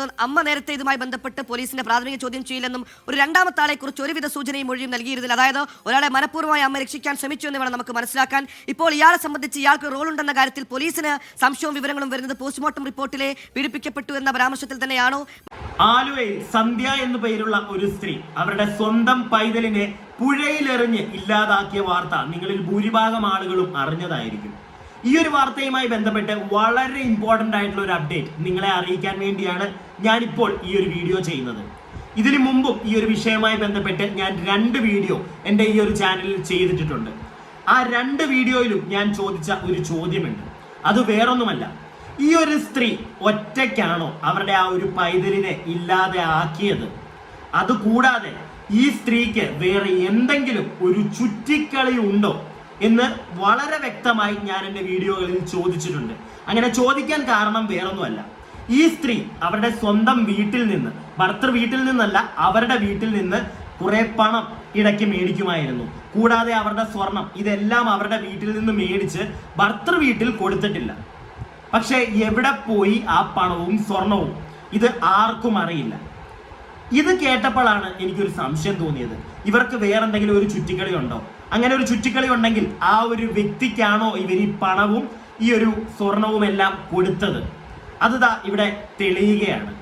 അമ്മ നേരത്തെ ഇതുമായി ബന്ധപ്പെട്ട് പോലീസിന്റെ പ്രാഥമിക ചോദ്യം ചെയ്യില്ലെന്നും ഒരു രണ്ടാമത്തെ ആളെ കുറിച്ച് ഒരുവിധ സൂചനയും മൊഴിയും നൽകിയിരുന്നില്ല. അതായത് ഒരാളെ മനഃപൂർവമായി അമ്മ രക്ഷിക്കാൻ ശ്രമിച്ചു എന്ന് വേണം നമുക്ക് മനസ്സിലാക്കാൻ. ഇപ്പോൾ ഇയാളെ സംബന്ധിച്ച് ഇയാൾക്ക് റോൾ ഉണ്ടെന്ന കാര്യത്തിൽ പോലീസിന് സംശയവും വിവരങ്ങളും വരുന്നത് പോസ്റ്റ്മോർട്ടം റിപ്പോർട്ടിലെ പീഡിപ്പിക്കപ്പെട്ടു എന്ന പരാമർശത്തിൽ തന്നെയാണോ? ആലുവയിൽ സന്ധ്യ എന്നു പേരുള്ള ഒരു സ്ത്രീ അവരുടെ സ്വന്തം പൈതലിനെ പുഴയിലെറിഞ്ഞ് ഇല്ലാതാക്കിയ വാർത്ത നിങ്ങളിൽ ഭൂരിഭാഗം ആളുകളും അറിഞ്ഞതായിരിക്കും. ഈ ഒരു വാർത്തയുമായി ബന്ധപ്പെട്ട് വളരെ ഇമ്പോർട്ടന്റ് ആയിട്ടുള്ള ഒരു അപ്ഡേറ്റ് നിങ്ങളെ അറിയിക്കാൻ വേണ്ടിയാണ് ഞാനിപ്പോൾ ഈ ഒരു വീഡിയോ ചെയ്യുന്നത്. ഇതിനു മുമ്പും ഈ ഒരു വിഷയവുമായി ബന്ധപ്പെട്ട് ഞാൻ രണ്ട് വീഡിയോ എന്റെ ഈ ഒരു ചാനലിൽ ചെയ്തിട്ടുണ്ട് ആ രണ്ട് വീഡിയോയിലും ഞാൻ ചോദിച്ച ഒരു ചോദ്യമുണ്ട്. അത് വേറൊന്നുമല്ല. ഈ ഒരു സ്ത്രീ ഒറ്റയ്ക്കാണോ അവരുടെ ആ ഒരു പൈതലിനെ ഇല്ലാതെ ആക്കിയത്? അതുകൂടാതെ ഈ സ്ത്രീക്ക് വേറെ എന്തെങ്കിലും ഒരു ചുറ്റിക്കളി ഉണ്ടോ? എന്ന് വളരെ വ്യക്തമായി ഞാൻ എന്റെ വീഡിയോകളിൽ ചോദിച്ചിട്ടുണ്ട്. അങ്ങനെ ചോദിക്കാൻ കാരണം വേറൊന്നുമല്ല. ഈ സ്ത്രീ അവരുടെ സ്വന്തം വീട്ടിൽ നിന്ന് ഭർത്തൃ വീട്ടിൽ നിന്നല്ല അവരുടെ വീട്ടിൽ നിന്ന് കുറെ പണം ഇടയ്ക്ക് മേടിക്കുമായിരുന്നു. കൂടാതെ അവരുടെ സ്വർണം ഇതെല്ലാം അവരുടെ വീട്ടിൽ നിന്ന് മേടിച്ച് ഭർത്തൃ വീട്ടിൽ കൊടുത്തിട്ടില്ല. പക്ഷേ എവിടെ പോയി ആ പണവും സ്വർണവും? ഇത് ആർക്കും അറിയില്ല. ഇത് കേട്ടപ്പോഴാണ് എനിക്കൊരു സംശയം തോന്നിയത്. ഇവർക്ക് വേറെന്തെങ്കിലും ഒരു ചുറ്റിക്കളി ഉണ്ടോ? അങ്ങനെ ഒരു ചുറ്റിക്കളി ഉണ്ടെങ്കിൽ ആ ഒരു വ്യക്തിക്കാണോ ഇവർ ഈ പണവും ഈ ഒരു സ്വർണവും എല്ലാം കൊടുത്തത്? അത് ഇവിടെ തെളിയുകയാണ്.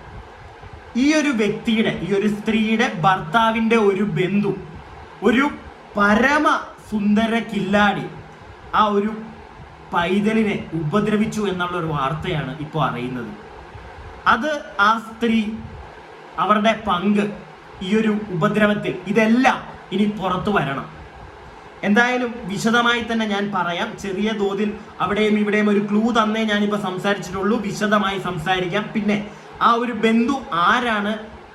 ഈ ഒരു വ്യക്തിയുടെ ഈ ഒരു സ്ത്രീയുടെ ഭർത്താവിന്റെ ഒരു ബന്ധു ഒരു പരമ സുന്ദര കില്ലാടി ആ ഒരു പൈതലിനെ ഉപദ്രവിച്ചു എന്നുള്ള ഒരു വാർത്തയാണ് ഇപ്പോൾ അറിയുന്നത്. അത് ആ സ്ത്രീ അവരുടെ പങ്ക് ഈ ഒരു ഉപദ്രവത്തിൽ ഇതെല്ലാം ഇനി പുറത്തു വരണം. എന്തായാലും വിശദമായി തന്നെ ഞാൻ പറയാം. ചെറിയ തോതിൽ അവിടെയും ഇവിടെയും ഒരു ക്ലൂ തന്നേ ഞാനിപ്പോൾ സംസാരിച്ചിട്ടുള്ളൂ. വിശദമായി സംസാരിക്കാം. പിന്നെ ആ ഒരു ബന്ധു ആരാണ്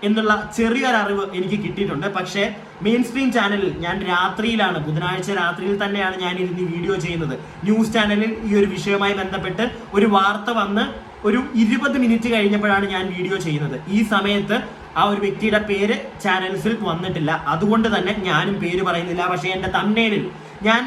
എന്നുള്ള ചെറിയൊരു അറിവ് എനിക്ക് കിട്ടിയിട്ടുണ്ട്. പക്ഷേ മെയിൻ സ്ട്രീം ചാനലിൽ ഞാൻ രാത്രിയിലാണ് ബുധനാഴ്ച രാത്രിയിൽ തന്നെയാണ് ഞാൻ ഇരുന്ന് വീഡിയോ ചെയ്യുന്നത് ന്യൂസ് ചാനലിൽ ഈ ഒരു വിഷയവുമായി ബന്ധപ്പെട്ട് ഒരു വാർത്ത വന്ന് ഒരു ഇരുപത് മിനിറ്റ് കഴിഞ്ഞപ്പോഴാണ് ഞാൻ വീഡിയോ ചെയ്യുന്നത്. ഈ സമയത്ത് ആ ഒരു വ്യക്തിയുടെ പേര് ചാനൽസിൽ വന്നിട്ടില്ല. അതുകൊണ്ട് തന്നെ ഞാനും പേര് പറയുന്നില്ല. പക്ഷേ എന്റെ തമ്മേലിൽ ഞാൻ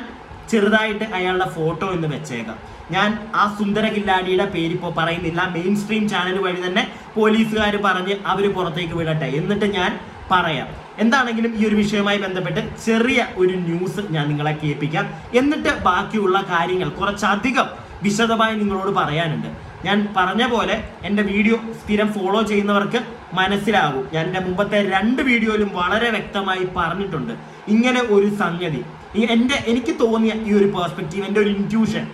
ചെറുതായിട്ട് അയാളുടെ ഫോട്ടോ എന്ന് വെച്ചേക്കാം. ഞാൻ ആ സുന്ദര കില്ലാടിയുടെ പേരിപ്പോ പറയുന്നില്ല. മെയിൻ സ്ട്രീം ചാനൽ വഴി തന്നെ പോലീസുകാർ പറഞ്ഞ് അവർ പുറത്തേക്ക് വിടട്ടെ എന്നിട്ട് ഞാൻ പറയാം. എന്താണെങ്കിലും ഈ ഒരു വിഷയവുമായി ബന്ധപ്പെട്ട് ചെറിയ ഒരു ന്യൂസ് ഞാൻ നിങ്ങളെ കേൾപ്പിക്കാം. എന്നിട്ട് ബാക്കിയുള്ള കാര്യങ്ങൾ കുറച്ചധികം വിശദമായി നിങ്ങളോട് പറയാനുണ്ട്. ഞാൻ പറഞ്ഞ പോലെ എന്റെ വീഡിയോ സ്ഥിരം ഫോളോ ചെയ്യുന്നവർക്ക് മനസ്സിലാകും. ഞാൻ എന്റെ മുമ്പത്തെ രണ്ട് വീഡിയോയിലും വളരെ വ്യക്തമായി പറഞ്ഞിട്ടുണ്ട്. ഇങ്ങനെ ഒരു സംഗതി. എന്റെ എനിക്ക് തോന്നിയ ഈ ഒരു പേഴ്സ്പെക്റ്റീവ് എന്റെ ഒരു ഇന്റ്യൂഷൻ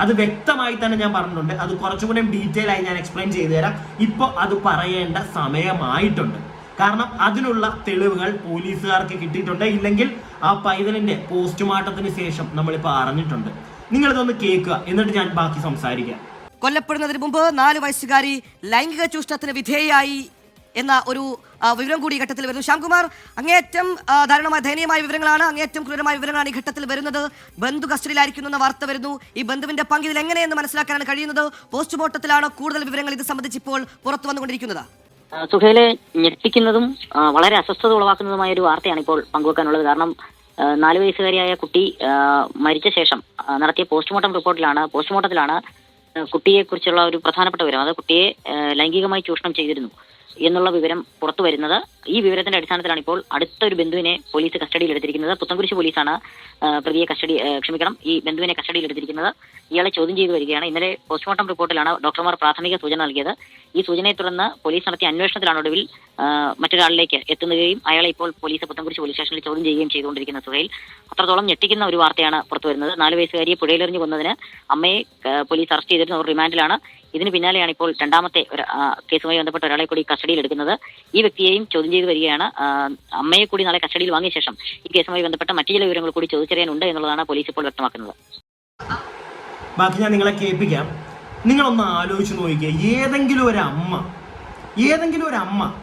അത് വ്യക്തമായി തന്നെ ഞാൻ പറഞ്ഞിട്ടുണ്ട്. അത് കുറച്ചുകൂടെ ഡീറ്റെയിൽ ആയി ഞാൻ എക്സ്പ്ലെയിൻ ചെയ്തു തരാം. ഇപ്പോൾ അത് പറയേണ്ട സമയമായിട്ടുണ്ട്. കാരണം അതിനുള്ള തെളിവുകൾ പോലീസുകാർക്ക് കിട്ടിയിട്ടുണ്ട്. ഇല്ലെങ്കിൽ ആ പൈതലിന്റെ പോസ്റ്റ്മോർട്ടത്തിന് ശേഷം നമ്മളിപ്പോൾ അറിഞ്ഞിട്ടുണ്ട്. നിങ്ങൾ നിങ്ങളിതൊന്ന് കേൾക്കുക. എന്നിട്ട് ഞാൻ ബാക്കി സംസാരിക്കാം. കൊല്ലപ്പെടുന്നതിന് മുമ്പ് നാല് വയസ്സുകാരി ലൈംഗിക ചൂഷണത്തിന് വിധേയയായി എന്ന ഒരു വിവരം കൂടി ഈ ഘട്ടത്തിൽ വരുന്നു. ശ്യാംകുമാർ അങ്ങേയറ്റം ദാരുണമായ ദയനീയമായ വിവരങ്ങളാണ് അങ്ങേയറ്റം ക്രൂരമായ വിവരങ്ങളാണ് ഈ ഘട്ടത്തിൽ വരുന്നത്. ബന്ധു കസ്റ്റഡിയിലായിരിക്കുന്നു എന്ന വാർത്ത വരുന്നു. ഈ ബന്ധുവിന്റെ പങ്ക് ഇതിൽ എങ്ങനെയെന്ന് മനസ്സിലാക്കാനാണ് കഴിയുന്നത്? പോസ്റ്റ്മോർട്ടത്തിലാണ് കൂടുതൽ വിവരങ്ങൾ ഇത് സംബന്ധിച്ച് ഇപ്പോൾ പുറത്തു വന്നുകൊണ്ടിരിക്കുന്നത്. സുഹേലെ ഞെട്ടിക്കുന്നതും വളരെ അസ്വസ്ഥത ഉളവാക്കുന്നതുമായ ഒരു വാർത്തയാണ് ഇപ്പോൾ പങ്കുവെക്കാനുള്ളത്. കാരണം നാലു വയസ്സുകാരിയായ കുട്ടി മരിച്ച ശേഷം നടത്തിയ പോസ്റ്റ്മോർട്ടം റിപ്പോർട്ടിലാണ് പോസ്റ്റ്മോർട്ടത്തിലാണ് കുട്ടിയെ കുട്ടിയെക്കുറിച്ചുള്ള ഒരു പ്രധാനപ്പെട്ട വിവരം. അത് കുട്ടിയെ ലൈംഗികമായി ചൂഷണം ചെയ്തിരുന്നു. എന്നുള്ള വിവരം പുറത്തു വരുന്നത്. ഈ വിവരത്തിന്റെ അടിസ്ഥാനത്തിലാണ് ഇപ്പോൾ അടുത്ത ഒരു ബന്ധുവിനെ പോലീസ് കസ്റ്റഡിയിൽ എടുത്തിരിക്കുന്നത്. പുത്തൻകുരിശ് പോലീസാണ് പ്രതിയെ കസ്റ്റഡി ക്ഷമിക്കണം ഈ ബന്ധുവിനെ കസ്റ്റഡിയിൽ എടുത്തിരിക്കുന്നത്. ഇയാളെ ചോദ്യം ചെയ്തു വരികയാണ്. ഇന്നലെ പോസ്റ്റ്മോർട്ടം റിപ്പോർട്ടിലാണ് ഡോക്ടർമാർ പ്രാഥമിക സൂചന നൽകിയത്. ഈ സൂചനയെ തുടർന്ന് പോലീസ് നടത്തിയ അന്വേഷണത്തിലാണ് ഒടുവിൽ മറ്റൊരാളിലേക്ക് എത്തുന്നതും അയാളെ ഇപ്പോൾ പോലീസ് പുത്തൻകുരിശ് പോലീസ് സ്റ്റേഷനിൽ ചോദ്യം ചെയ്യുകയും ചെയ്തുകൊണ്ടിരിക്കുന്ന സുഹൈൽ. അത്രത്തോളം ഞെട്ടിക്കുന്ന ഒരു വാർത്തയാണ് പുറത്തു വരുന്നത്. നാല് വയസ്സുകാരിയെ പുഴയിലെറിഞ്ഞു കൊന്നതിന് അമ്മയെ പോലീസ് അറസ്റ്റ് ചെയ്തിരുന്ന. ഒരു റിമാൻഡിലാണ്. ഇതിന് പിന്നാലെയാണ് ഇപ്പോൾ രണ്ടാമത്തെ ഒരു കേസുമായി ബന്ധപ്പെട്ട ഒരാളെ കൂടി കസ്റ്റഡിയിൽ എടുക്കുന്നത്. ഈ വ്യക്തിയെയും ചോദ്യം ചെയ്തു വരികയാണ്. അമ്മയെ കൂടി നാളെ കസ്റ്റഡിയിൽ വാങ്ങിയ ശേഷം ഈ കേസുമായി ബന്ധപ്പെട്ട മറ്റു ചില വിവരങ്ങൾ കൂടി ചോദിച്ചറിയാനുണ്ട് എന്നുള്ളതാണ് പോലീസ് ഇപ്പോൾ വ്യക്തമാക്കുന്നത്. ബാക്കി ഞാൻ നിങ്ങളെ കേൾപ്പിക്കാം. നിങ്ങളൊന്ന് ആലോചിച്ച് നോക്കിക്കുക ഏതെങ്കിലും ഒരു അമ്മ ഏതെങ്കിലും ഒരു അമ്മ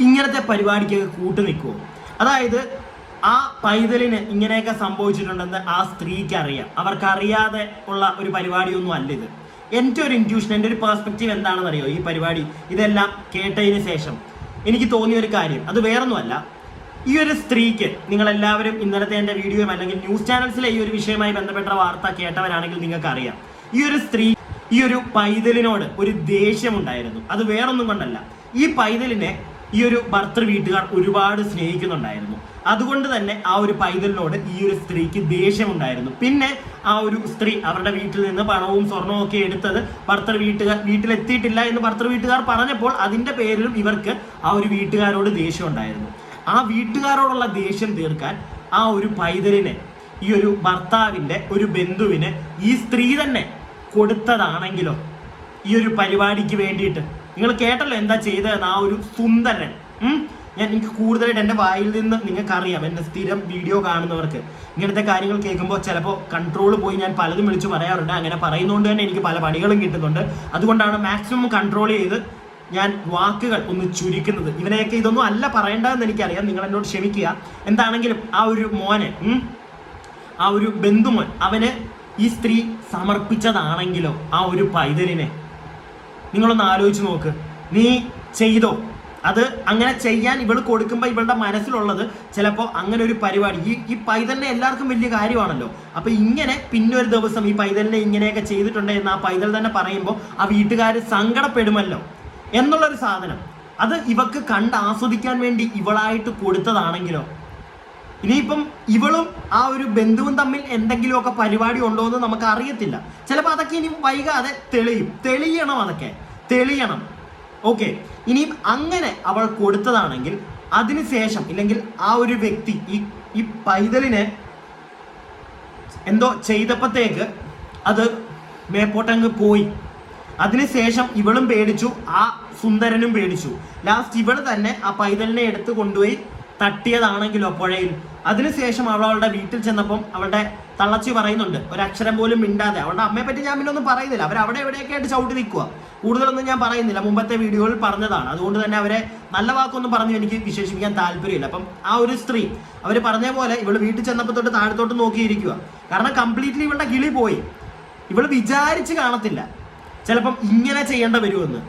ഇങ്ങനത്തെ പരിപാടിക്ക് കൂട്ടു നിൽക്കുമോ അതായത് ആ പൈതലിന് ഇങ്ങനെയൊക്കെ സംഭവിച്ചിട്ടുണ്ടെന്ന് ആ സ്ത്രീക്ക് അറിയാം അവർക്കറിയാതെ ഉള്ള ഒരു പരിപാടിയൊന്നും അല്ല ഇത്. എന്റെ ഒരു ഇന്റ്യൂഷൻ എന്റെ ഒരു പെർസ്പെക്റ്റീവ് എന്താണെന്ന് അറിയോ ഈ പരിപാടി ഇതെല്ലാം കേട്ടതിന് ശേഷം എനിക്ക് തോന്നിയ ഒരു കാര്യം. അത് വേറൊന്നുമല്ല. ഈ ഒരു സ്ത്രീക്ക് നിങ്ങളെല്ലാവരും ഇന്നലത്തെ എന്റെ വീഡിയോയും അല്ലെങ്കിൽ ന്യൂസ് ചാനൽസിലെ ഈ ഒരു വിഷയമായി ബന്ധപ്പെട്ട വാർത്ത കേട്ടവരാണെങ്കിൽ നിങ്ങൾക്കറിയാം. ഈ ഒരു സ്ത്രീ ഈ ഒരു പൈതലിനോട് ഒരു ദേഷ്യമുണ്ടായിരുന്നു. അത് വേറൊന്നും കൊണ്ടല്ല. ഈ പൈതലിനെ ഈ ഒരു ഭർത്തൃ വീട്ടുകാർ ഒരുപാട് സ്നേഹിക്കുന്നുണ്ടായിരുന്നു. അതുകൊണ്ട് തന്നെ ആ ഒരു പൈതലിനോട് ഈ ഒരു സ്ത്രീക്ക് ദേഷ്യമുണ്ടായിരുന്നു. പിന്നെ ആ ഒരു സ്ത്രീ അവരുടെ വീട്ടിൽ നിന്ന് പണവും സ്വർണവും ഒക്കെ എടുത്തത് ഭർത്തൃ വീട്ടുകാർ വീട്ടിലെത്തിയിട്ടില്ല എന്ന് ഭർത്തൃ വീട്ടുകാർ പറഞ്ഞപ്പോൾ അതിന്റെ പേരിലും ഇവർക്ക് ആ ഒരു വീട്ടുകാരോട് ദേഷ്യം ഉണ്ടായിരുന്നു ആ വീട്ടുകാരോടുള്ള ദേഷ്യം തീർക്കാൻ ആ ഒരു പൈതലിനെ ഈ ഒരു ഭർത്താവിന്റെ ഒരു ബന്ധുവിന് ഈ സ്ത്രീ തന്നെ കൊടുത്തതാണെങ്കിലോ ഈ ഒരു പരിപാടിക്ക് വേണ്ടിയിട്ട്. നിങ്ങൾ കേട്ടല്ലോ എന്താ ചെയ്തതെന്ന്? ആ ഒരു സുന്ദരൻ. ഞാൻ എനിക്ക് കൂടുതലായിട്ട് എന്റെ വായിൽ നിന്ന് നിങ്ങൾക്കറിയാം. എന്റെ സ്ഥിരം വീഡിയോ കാണുന്നവർക്ക്. ഇങ്ങനത്തെ കാര്യങ്ങൾ കേൾക്കുമ്പോൾ ചിലപ്പോൾ കൺട്രോൾ പോയി ഞാൻ പലതും വിളിച്ചു പറയാറുണ്ട്. അങ്ങനെ പറയുന്നതുകൊണ്ട് തന്നെ എനിക്ക് പല പണികളും കിട്ടുന്നുണ്ട്. അതുകൊണ്ടാണ് മാക്സിമം കൺട്രോൾ ചെയ്ത് ഞാൻ വാക്കുകൾ ഒന്ന് ചുരുക്കുന്നത്. ഇവനെയൊക്കെ ഇതൊന്നും അല്ല പറയേണ്ടതെന്ന് എനിക്കറിയാം. നിങ്ങൾ എന്നോട് ക്ഷമിക്കുക. എന്താണെങ്കിലും ആ ഒരു മോനെ ആ ഒരു ബന്ധുമോൻ അവന് ഈ സ്ത്രീ സമർപ്പിച്ചതാണെങ്കിലോ ആ ഒരു പൈതലിനെ? നിങ്ങളൊന്ന് ആലോചിച്ച് നോക്ക്. നീ ചെയ്തോ? അത് അങ്ങനെ ചെയ്യാൻ ഇവൾ കൊടുക്കുമ്പോൾ ഇവളുടെ മനസ്സിലുള്ളത് ചിലപ്പോൾ അങ്ങനെ ഒരു പരിപാടി. ഈ ഈ പൈതലിനെ എല്ലാവർക്കും വലിയ കാര്യമാണല്ലോ. അപ്പൊ ഇങ്ങനെ പിന്നെ ഒരു ദിവസം ഈ പൈതലിനെ ഇങ്ങനെയൊക്കെ ചെയ്തിട്ടുണ്ട് എന്ന് ആ പൈതൽ തന്നെ പറയുമ്പോൾ ആ വീട്ടുകാർ സങ്കടപ്പെടുമല്ലോ. എന്നുള്ളൊരു സാധനം. അത് ഇവക്ക് കണ്ട് ആസ്വദിക്കാൻ വേണ്ടി ഇവളായിട്ട് കൊടുത്തതാണെങ്കിലോ ഇനിയിപ്പം ഇവളും ആ ഒരു ബന്ധുവും തമ്മിൽ എന്തെങ്കിലുമൊക്കെ പരിപാടി ഉണ്ടോ എന്ന് നമുക്ക് അറിയത്തില്ല ചിലപ്പോൾ അതൊക്കെ ഇനി വൈകാതെ തെളിയും. തെളിയണം അതൊക്കെ. തെളിയണം. ഓക്കെ. ഇനിയും അങ്ങനെ അവൾ കൊടുത്തതാണെങ്കിൽ അതിനുശേഷം ഇല്ലെങ്കിൽ ആ ഒരു വ്യക്തി ഈ ഈ പൈതലിനെ എന്തോ ചെയ്തപ്പോഴത്തേക്ക് അത് മേപ്പോട്ടങ്ങ് പോയി. അതിനുശേഷം ഇവളും പേടിച്ചു ആ സുന്ദരനും പേടിച്ചു. ലാസ്റ്റ് ഇവൾ തന്നെ ആ പൈതലിനെ എടുത്ത് കൊണ്ടുപോയി തട്ടിയതാണെങ്കിലോ പുഴയിൽ. അതിനുശേഷം അവൾ അവളുടെ വീട്ടിൽ ചെന്നപ്പം അവളുടെ തള്ളച്ചി പറയുന്നുണ്ട് ഒരു അക്ഷരം പോലും മിണ്ടാതെ. അവളുടെ അമ്മയെ പറ്റി ഞാൻ പിന്നെ ഒന്നും പറയുന്നില്ല. അവർ അവിടെ എവിടെയൊക്കെ ആയിട്ട് ചവിട്ടി നിൽക്കുക കൂടുതലൊന്നും ഞാൻ പറയുന്നില്ല. മുമ്പത്തെ വീഡിയോയിൽ പറഞ്ഞതാണ്. അതുകൊണ്ട് തന്നെ അവരെ നല്ല വാക്കൊന്നും പറഞ്ഞു എനിക്ക് വിശേഷിപ്പിക്കാൻ താല്പര്യമില്ല. അപ്പം ആ ഒരു സ്ത്രീ അവർ പറഞ്ഞ പോലെ ഇവൾ വീട്ടിൽ ചെന്നപ്പോൾ തൊട്ട് താഴത്തോട്ട് നോക്കിയിരിക്കുക കാരണം കംപ്ലീറ്റ്ലി ഇവളുടെ കിളി പോയി. ഇവൾ വിചാരിച്ച് കാണത്തില്ല. ചിലപ്പം ഇങ്ങനെ ചെയ്യേണ്ട വരുമെന്ന്.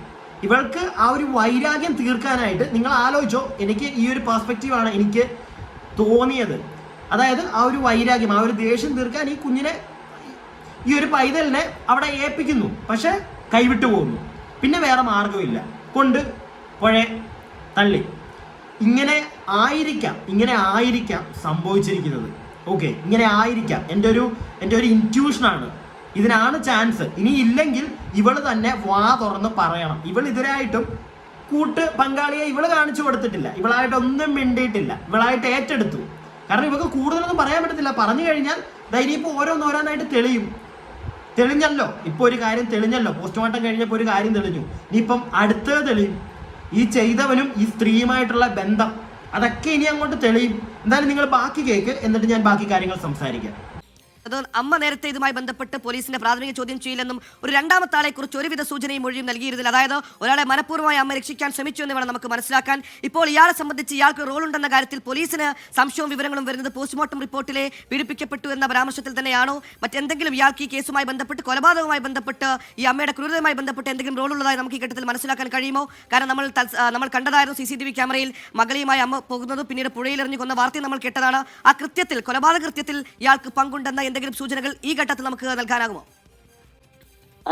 ഇവൾക്ക് ആ ഒരു വൈരാഗ്യം തീർക്കാനായിട്ട് നിങ്ങൾ ആലോചിച്ചോ എനിക്ക് ഈ ഒരു പെർസ്പെക്റ്റീവാണ് എനിക്ക് തോന്നിയത്. അതായത് ആ ഒരു വൈരാഗ്യം ആ ഒരു ദേഷ്യം തീർക്കാൻ ഈ കുഞ്ഞിനെ ഈ ഒരു പൈതലിനെ അവിടെ ഏൽപ്പിക്കുന്നു. പക്ഷെ കൈവിട്ടു പോകുന്നു. പിന്നെ വേറെ മാർഗമില്ല കൊണ്ട് പുഴ തള്ളി. ഇങ്ങനെ ആയിരിക്കാം ഇങ്ങനെ ആയിരിക്കാം സംഭവിച്ചിരിക്കുന്നത്. ഓക്കെ ഇങ്ങനെ ആയിരിക്കാം. എന്റെ ഒരു എന്റെ ഒരു ഇന്റ്യൂഷനാണ് ഇതിനാണ് ചാൻസ് ഇനി ഇല്ലെങ്കിൽ ഇവൾ തന്നെ വാ തുറന്ന് പറയണം. ഇവൾ ഇതിനായിട്ടും കൂട്ട് പങ്കാളിയെ ഇവൾ കാണിച്ചു കൊടുത്തിട്ടില്ല. ഇവളായിട്ട് ഒന്നും മിണ്ടിയിട്ടില്ല. ഇവളായിട്ട് ഏറ്റെടുത്തു. കാരണം ഇവക്ക് കൂടുതലൊന്നും പറയാൻ പറ്റത്തില്ല. പറഞ്ഞു കഴിഞ്ഞാൽ ധൈര്യം ഇപ്പോൾ ഓരോന്നോരോന്നായിട്ട് തെളിയും. തെളിഞ്ഞല്ലോ. ഇപ്പോൾ ഒരു കാര്യം തെളിഞ്ഞല്ലോ. പോസ്റ്റ്മോർട്ടം കഴിഞ്ഞപ്പോൾ ഒരു കാര്യം തെളിഞ്ഞു. ഇനിയിപ്പം അടുത്തത് തെളിയും. ഈ ചെയ്തവനും ഈ സ്ത്രീയുമായിട്ടുള്ള ബന്ധം. അതൊക്കെ ഇനി അങ്ങോട്ട് തെളിയും. എന്തായാലും നിങ്ങൾ ബാക്കി കേക്ക്. എന്നിട്ട് ഞാൻ ബാക്കി കാര്യങ്ങൾ സംസാരിക്കാം. അത് അമ്മ നേരത്തെ ഇതുമായി ബന്ധപ്പെട്ട് പോലീസിന്റെ പ്രാഥമിക ചോദ്യം ചെയ്യില്ലെന്നും ഒരു രണ്ടാമത്തെ ആളെ കുറിച്ച് ഒരുവിധ സൂചനയും മൊഴിയും നൽകിയിരുന്നില്ല. അതായത് ഒരാളെ മനഃപൂർവമായി അമ്മ രക്ഷിക്കാൻ ശ്രമിച്ചു എന്ന് വേണം നമുക്ക് മനസ്സിലാക്കാൻ. ഇപ്പോൾ ഇയാളെ സംബന്ധിച്ച് ഇയാൾക്ക് റോൾ ഉണ്ടെന്ന കാര്യത്തിൽ പോലീസിന് സംശയവും വിവരങ്ങളും വരുന്നത് പോസ്റ്റ്മോർട്ടം റിപ്പോർട്ടിലെ പീഡിപ്പിക്കപ്പെട്ടു എന്ന പരാമർശത്തിൽ തന്നെയാണോ? മറ്റെന്തെങ്കിലും ഇയാൾക്ക് ഈ കേസുമായി ബന്ധപ്പെട്ട് കൊലപാതകവുമായി ബന്ധപ്പെട്ട് ഈ അമ്മയുടെ ക്രൂരതയുമായി ബന്ധപ്പെട്ട് എന്തെങ്കിലും റോൾ ഉള്ളതായി നമുക്ക് ഈ ഘട്ടത്തിൽ മനസ്സിലാക്കാൻ കഴിയുമോ? കാരണം നമ്മൾ നമ്മൾ കണ്ടതായിരുന്നു സി സി ടി വി ക്യാമറയിൽ മകളിയുമായി അമ്മ പോകുന്നത് പിന്നീട് പുഴയിൽ കൊന്ന വാർത്തയും നമ്മൾ കേട്ടതാണ്. ആ കൃത്യത്തിൽ കൊലപാതക കൃത്യത്തിൽ ഇയാൾക്ക് പങ്കുണ്ടെന്ന എന്തെങ്കിലും സൂചനകൾ ഈ ഘട്ടത്തിൽ നമുക്ക് നൽകാനാകുമോ?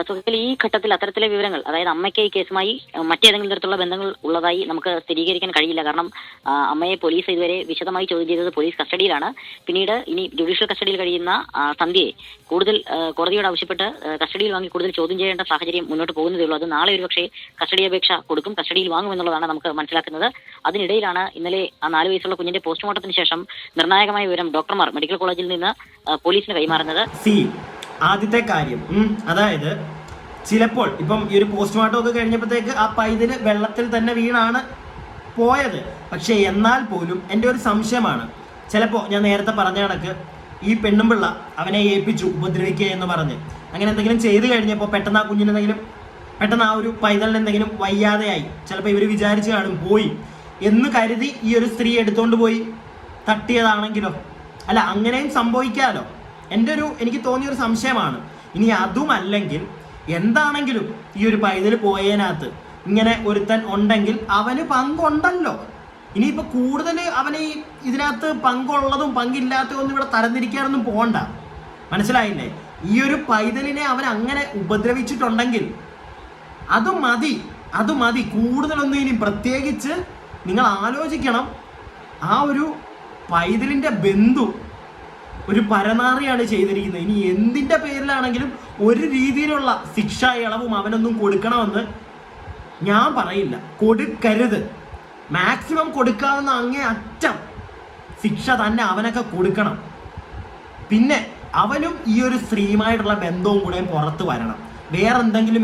സുഹൃത്തിൽ ഈ ഘട്ടത്തിൽ അത്തരത്തിലെ വിവരങ്ങൾ അതായത് അമ്മയ്ക്ക് ഈ കേസുമായി മറ്റേതെങ്കിലും തരത്തിലുള്ള ബന്ധങ്ങൾ ഉള്ളതായി നമുക്ക് സ്ഥിരീകരിക്കാൻ കഴിയില്ല. കാരണം അമ്മയെ പോലീസ് ഇതുവരെ വിശദമായി ചോദ്യം ചെയ്തത് പോലീസ് കസ്റ്റഡിയിലാണ്. പിന്നീട് ഇനി ജുഡീഷ്യൽ കസ്റ്റഡിയിൽ കഴിയുന്ന സന്ധ്യയെ കൂടുതൽ കോടതിയോട് ആവശ്യപ്പെട്ട് കസ്റ്റഡിയിൽ വാങ്ങി കൂടുതൽ ചോദ്യം ചെയ്യേണ്ട സാഹചര്യം മുന്നോട്ട് പോകുന്നതേ ഉള്ളൂ. അത് നാളെ ഒരുപക്ഷെ കസ്റ്റഡി അപേക്ഷ കൊടുക്കും കസ്റ്റഡിയിൽ വാങ്ങുമെന്നുള്ളതാണ് നമുക്ക് മനസ്സിലാക്കുന്നത്. അതിനിടയിലാണ് ഇന്നലെ ആ നാല് വയസ്സുള്ള കുഞ്ഞിന്റെ പോസ്റ്റ്മോർട്ടത്തിന് ശേഷം നിർണായകമായ വിവരം ഡോക്ടർമാർ മെഡിക്കൽ കോളേജിൽ നിന്ന് പോലീസിന് കൈമാറുന്നത്. ആദ്യത്തെ കാര്യം അതായത് ചിലപ്പോൾ ഇപ്പം ഈ ഒരു പോസ്റ്റ്മോർട്ടം ഒക്കെ കഴിഞ്ഞപ്പോഴത്തേക്ക് ആ പൈതൽ വെള്ളത്തിൽ തന്നെ വീണാണ് പോയത്. പക്ഷേ എന്നാൽ പോലും എന്റെ ഒരു സംശയമാണ്. ചിലപ്പോൾ ഞാൻ നേരത്തെ പറഞ്ഞ കണക്ക് ഈ പെണ്ണുമ്പിള്ള അവനെ ഏൽപ്പിച്ചു ഉപദ്രവിക്കുക എന്ന് പറഞ്ഞ്. അങ്ങനെ എന്തെങ്കിലും ചെയ്തു കഴിഞ്ഞപ്പോൾ പെട്ടെന്ന് ആ കുഞ്ഞിന് എന്തെങ്കിലും പെട്ടെന്ന് ആ ഒരു പൈതലിന് എന്തെങ്കിലും വയ്യാതെയായി. ചിലപ്പോൾ ഇവർ വിചാരിച്ചു കാണും പോയി. എന്ന് കരുതി ഈ ഒരു സ്ത്രീ എടുത്തുകൊണ്ട് പോയി തട്ടിയതാണെങ്കിലോ? അല്ല അങ്ങനെയും സംഭവിക്കാലോ? എന്റെ ഒരു എനിക്ക് തോന്നിയ ഒരു സംശയമാണ്. ഇനി അതുമല്ലെങ്കിൽ എന്താണെങ്കിലും ഈ ഒരു പൈതൽ പോയതിനകത്ത് ഇങ്ങനെ ഒരുത്തൻ ഉണ്ടെങ്കിൽ അവന് പങ്കുണ്ടല്ലോ. ഇനിയിപ്പോൾ കൂടുതൽ അവന് ഈ ഇതിനകത്ത് പങ്കുള്ളതും പങ്കില്ലാത്തതും ഒന്നും ഇവിടെ തരംതിരിക്കാനൊന്നും പോകണ്ട മനസ്സിലായില്ലേ? ഈ ഒരു പൈതലിനെ അവൻ അങ്ങനെ ഉപദ്രവിച്ചിട്ടുണ്ടെങ്കിൽ അത് മതി അത് മതി. കൂടുതലൊന്നും ഇനി പ്രത്യേകിച്ച് നിങ്ങൾ ആലോചിക്കണം. ആ ഒരു പൈതലിന്റെ ബന്ധു ഒരു പരനാറിയാണ് ചെയ്തിരിക്കുന്നത്. ഇനി എന്തിന്റെ പേരിലാണെങ്കിലും ഒരു രീതിയിലുള്ള ശിക്ഷ ഇളവും അവനൊന്നും കൊടുക്കണമെന്ന് ഞാൻ പറയില്ല. കൊടുക്കരുത്. മാക്സിമം കൊടുക്കാവുന്ന അങ്ങേ അറ്റം ശിക്ഷ തന്നെ അവനൊക്കെ കൊടുക്കണം. പിന്നെ അവനും ഈ ഒരു സ്ത്രീയുമായിട്ടുള്ള ബന്ധവും കൂടെ പുറത്ത് വരണം. വേറെ എന്തെങ്കിലും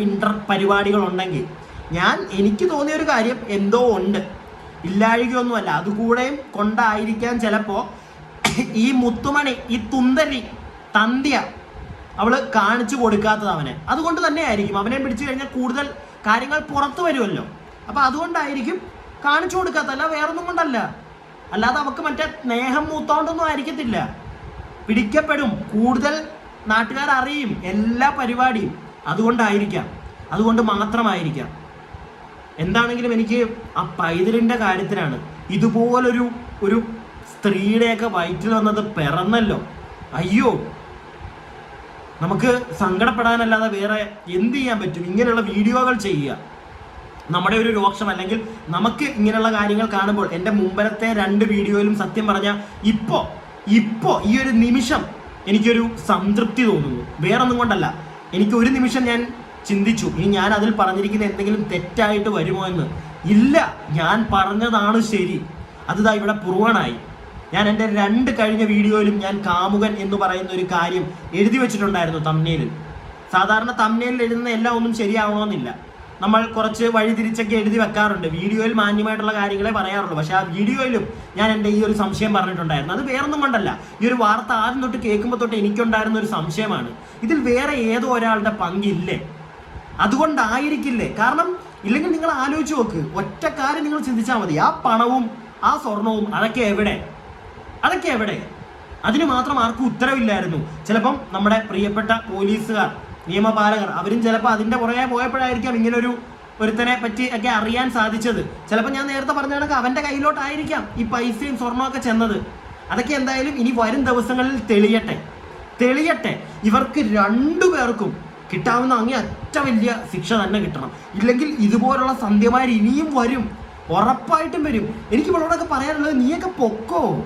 പരിപാടികൾ ഉണ്ടെങ്കിൽ ഞാൻ എനിക്ക് തോന്നിയ ഒരു കാര്യം എന്തോ ഉണ്ട്. ഇല്ലാഴികയൊന്നുമല്ല. അതുകൂടെയും കൊണ്ടായിരിക്കാൻ ചിലപ്പോ ഈ മുത്തുമണി ഈ തുന്തലി തന്ത്യ അവൾ കാണിച്ചു കൊടുക്കാത്തത് അവനെ. അതുകൊണ്ട് തന്നെ ആയിരിക്കും അവനെ പിടിച്ചു കഴിഞ്ഞാൽ കൂടുതൽ കാര്യങ്ങൾ പുറത്തു വരുമല്ലോ. അപ്പൊ അതുകൊണ്ടായിരിക്കും കാണിച്ചു കൊടുക്കാത്തല്ല വേറൊന്നും കൊണ്ടല്ല. അല്ലാതെ അവക്ക് മറ്റേ സ്നേഹം മൂത്തോണ്ടൊന്നും ആയിരിക്കത്തില്ല. പിടിക്കപ്പെടും. കൂടുതൽ നാട്ടുകാർ അറിയും എല്ലാ പരിപാടിയും. അതുകൊണ്ടായിരിക്കാം. അതുകൊണ്ട് മാത്രമായിരിക്കാം. എന്താണെങ്കിലും എനിക്ക് ആ പൈതലിന്റെ കാര്യത്തിലാണ് ഇതുപോലൊരു ഒരു സ്ത്രീയുടെയൊക്കെ വയറ്റിൽ വന്നത് പിറന്നല്ലോ. അയ്യോ. നമുക്ക് സങ്കടപ്പെടാനല്ലാതെ വേറെ എന്ത് ചെയ്യാൻ പറ്റും? ഇങ്ങനെയുള്ള വീഡിയോകൾ ചെയ്യുക. നമ്മുടെ ഒരു രോക്ഷം അല്ലെങ്കിൽ നമുക്ക് ഇങ്ങനെയുള്ള കാര്യങ്ങൾ കാണുമ്പോൾ എന്റെ മുമ്പലത്തെ രണ്ട് വീഡിയോയിലും സത്യം പറഞ്ഞ ഇപ്പോ ഇപ്പോ ഈ ഒരു നിമിഷം എനിക്കൊരു സംതൃപ്തി തോന്നുന്നു. വേറൊന്നും കൊണ്ടല്ല. എനിക്ക് ഒരു നിമിഷം ഞാൻ ചിന്തിച്ചു. ഇനി ഞാൻ അതിൽ പറഞ്ഞിരിക്കുന്ന എന്തെങ്കിലും തെറ്റായിട്ട് വരുമോ എന്ന്. ഇല്ല ഞാൻ പറഞ്ഞതാണ് ശരി. അതിതാ ഇവിടെ പുറവണായി ഞാൻ എന്റെ രണ്ട് കഴിഞ്ഞ വീഡിയോയിലും ഞാൻ കാമുകൻ എന്ന് പറയുന്ന ഒരു കാര്യം എഴുതി വെച്ചിട്ടുണ്ടായിരുന്നു തമ്നേലിൽ സാധാരണ തമ്നേലിൽ എഴുതുന്ന എല്ലാം ഒന്നും ശരിയാവണമെന്നില്ല. നമ്മൾ കുറച്ച് വഴി വഴിതിരിച്ചൊക്കെ എഴുതി വെക്കാറുണ്ട്. വീഡിയോയിൽ മാന്യമായിട്ടുള്ള കാര്യങ്ങളെ പറയാറുള്ളൂ. പക്ഷെ ആ വീഡിയോയിലും ഞാൻ എന്റെ ഈ ഒരു സംശയം പറഞ്ഞിട്ടുണ്ടായിരുന്നു. അത് വേറൊന്നും കൊണ്ടല്ല. ഈ ഒരു വാർത്ത ആദ്യം തൊട്ട് കേൾക്കുമ്പോൾ തൊട്ട് എനിക്കുണ്ടായിരുന്ന ഒരു സംശയമാണ്. ഇതിൽ വേറെ ഏതോ ഒരാളുടെ പങ്കില്ലേ? അതുകൊണ്ടായിരിക്കില്ലേ? കാരണം ഇല്ലെങ്കിൽ നിങ്ങൾ ആലോചിച്ച് നോക്ക്. ഒറ്റ കാര്യം നിങ്ങൾ ചിന്തിച്ചാൽ മതി. ആ പണവും ആ സ്വർണവും അതൊക്കെ എവിടെ? അതൊക്കെ എവിടെ? അതിന് മാത്രം ആർക്കും ഉത്തരവില്ലായിരുന്നു. ചിലപ്പം നമ്മുടെ പ്രിയപ്പെട്ട പോലീസുകാർ നിയമപാലകർ അവരും ചിലപ്പോൾ അതിന്റെ പുറകെ പോയപ്പോഴായിരിക്കാം ഇങ്ങനൊരു ഒരുത്തനെ പറ്റി ഒക്കെ അറിയാൻ സാധിച്ചത്. ചിലപ്പോൾ ഞാൻ നേരത്തെ പറഞ്ഞ കണക്ക് അവന്റെ കയ്യിലോട്ടായിരിക്കാം ഈ പൈസയും സ്വർണമൊക്കെ ചെന്നത്. അതൊക്കെ എന്തായാലും ഇനി വരും ദിവസങ്ങളിൽ തെളിയട്ടെ. തെളിയട്ടെ. ഇവർക്ക് രണ്ടു പേർക്കും കിട്ടാവുന്ന അങ്ങേ അറ്റ വലിയ ശിക്ഷ തന്നെ കിട്ടണം. ഇല്ലെങ്കിൽ ഇതുപോലുള്ള സന്ധ്യമാർ ഇനിയും വരും. ഉറപ്പായിട്ടും വരും. എനിക്ക് ഇവളോടൊക്കെ പറയാനുള്ളത് നീയൊക്കെ പൊക്കോ?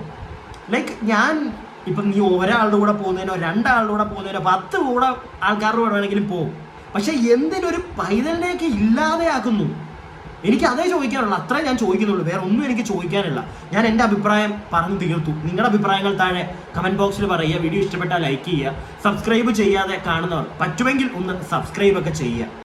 ലൈക്ക് ഞാൻ ഇപ്പം നീ ഒരാളുടെ കൂടെ പോകുന്നതിനോ രണ്ടാളുടെ കൂടെ പോകുന്നതിനോ പത്ത് കൂടെ ആൾക്കാരുടെ കൂടെ വേണമെങ്കിലും പോകും. പക്ഷെ എന്തിനൊരു പൈതലിനെയൊക്കെ ഇല്ലാതെയാക്കുന്നു? എനിക്ക് അതേ ചോദിക്കാനുള്ളൂ. അത്രേ ഞാൻ ചോദിക്കുന്നുള്ളൂ. വേറെ ഒന്നും എനിക്ക് ചോദിക്കാനില്ല. ഞാൻ എന്റെ അഭിപ്രായം പറഞ്ഞു തീർത്തു. നിങ്ങളുടെ അഭിപ്രായങ്ങൾ താഴെ കമന്റ് ബോക്സിൽ പറയുക. വീഡിയോ ഇഷ്ടപ്പെട്ടാൽ ലൈക്ക് ചെയ്യുക. സബ്സ്ക്രൈബ് ചെയ്യാതെ കാണുന്നവർ പറ്റുമെങ്കിൽ ഒന്ന് സബ്സ്ക്രൈബ് ഒക്കെ ചെയ്യുക.